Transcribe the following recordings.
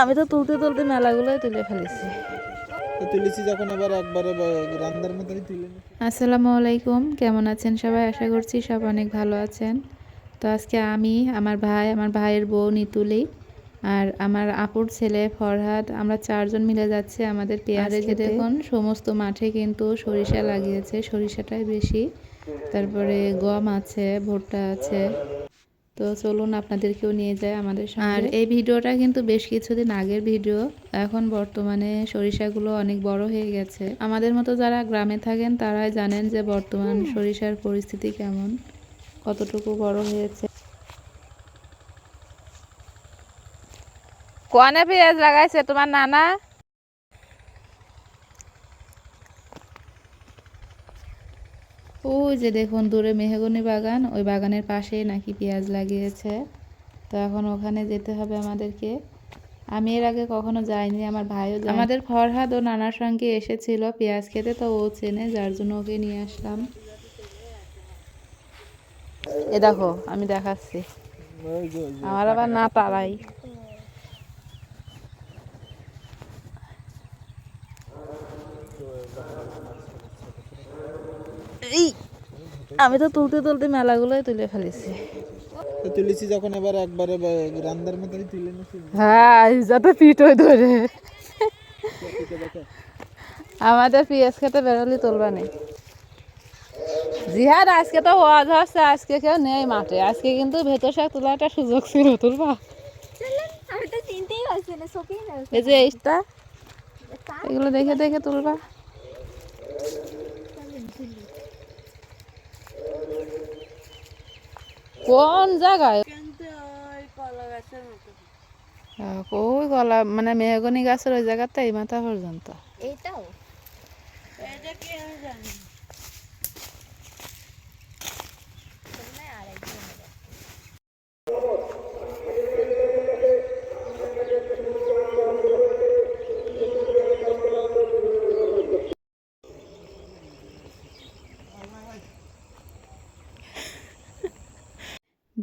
আমি তো তুলতে তুলতে মেলাগুলোই তুলে ফেলেছি। তুলেছি যখন আবার একবারে রান্নার মতনই তুলে আসসালামু আলাইকুম কেমন আছেন সবাই? আশা করছি সব অনেক ভালো আছেন। তো আজকে আমি আমার ভাই আমার ভাইয়ের বউ নিতুলি আর আমার আপুর ছেলে ফরহাদ আমরা চারজন মিলে যাচ্ছে আমাদের পেয়ারে যে দেখুন সমস্ত মাঠে কিন্তু সরিষা লাগিয়েছে সরিষাটাই বেশি। তারপরে গম আছে ভুট্টা আছে। তো চলুন আপনাদেরকেও নিয়ে যায় আমাদের সঙ্গে। আর এই ভিডিওটা কিন্তু বেশ কিছুদিন আগের ভিডিও। এখন বর্তমানে সরিষাগুলো অনেক বড় হয়ে গেছে। আমাদের মতো যারা গ্রামে থাকেন তারাই জানেন যে বর্তমান সরিষার পরিস্থিতি কেমন কতটুকু বড় হয়েছে। কোয়ানে পেঁয়াজ লাগাইছে তোমার নানা? ওই যে দেখুন, দূরে মেহগনি বাগান, ওই বাগানের পাশেই নাকি পেঁয়াজ লাগিয়েছে। তো এখন ওখানে যেতে হবে আমাদেরকে। আমি এর আগে কখনো যাইনি, আমার ভাইও আমাদের ফরহাদ ও নানার সঙ্গে এসেছিল পেঁয়াজ খেতে, তো ও চেনে, যার জন্য ওকে নিয়ে আসলাম। এ দেখো, আমি দেখাচ্ছি। আমার আবার না তারাই। এই আমি তো তুলতে তুলতে মেলাগুলোই তুলে ফেলেছি। তুলেছি যখন এবার একবারে রান্নার মতনই তুলে নিয়েছি। হ্যাঁ যাতে পিঠ হয়ে ধরে। আমাদের পেঁয়াজ খেতে বেরোলি তুলবা নেই জিহাদ আজকে তো ওয়াজ হচ্ছে আজকে কেউ নেই মাঠে। আজকে কিন্তু ভেতর শাক তোলার একটা সুযোগ ছিল তুলবা। এই যে এইটা এগুলো দেখে দেখে তুলবা। কোন জায়গায়? ওই কলা মানে মেহগনি গাছের ওই জায়গাতে এই মাথা পর্যন্ত। এইটাও।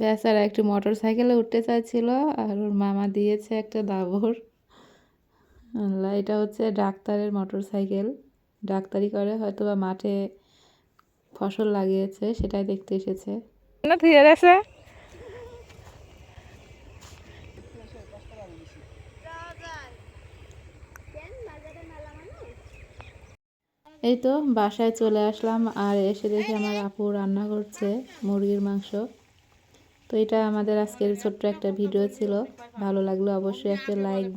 বেচারা একটু মোটর সাইকেলে উঠতে চাইছিল আর ওর মামা দিয়েছে একটা দাবর। আল্লাহ এটা হচ্ছে ডাক্তারের মোটর সাইকেল ডাক্তারি করে হয়তো বা মাঠে ফসল লাগিয়েছে সেটাই দেখতে এসেছে। আছে এই তো বাসায় চলে আসলাম আর এসে দেখি আমার আপু রান্না করছে মুরগির মাংস। তো এটা আমাদের আজকের ছোট্ট একটা ভিডিও ছিল। ভালো লাগলে অবশ্যই একটা লাইক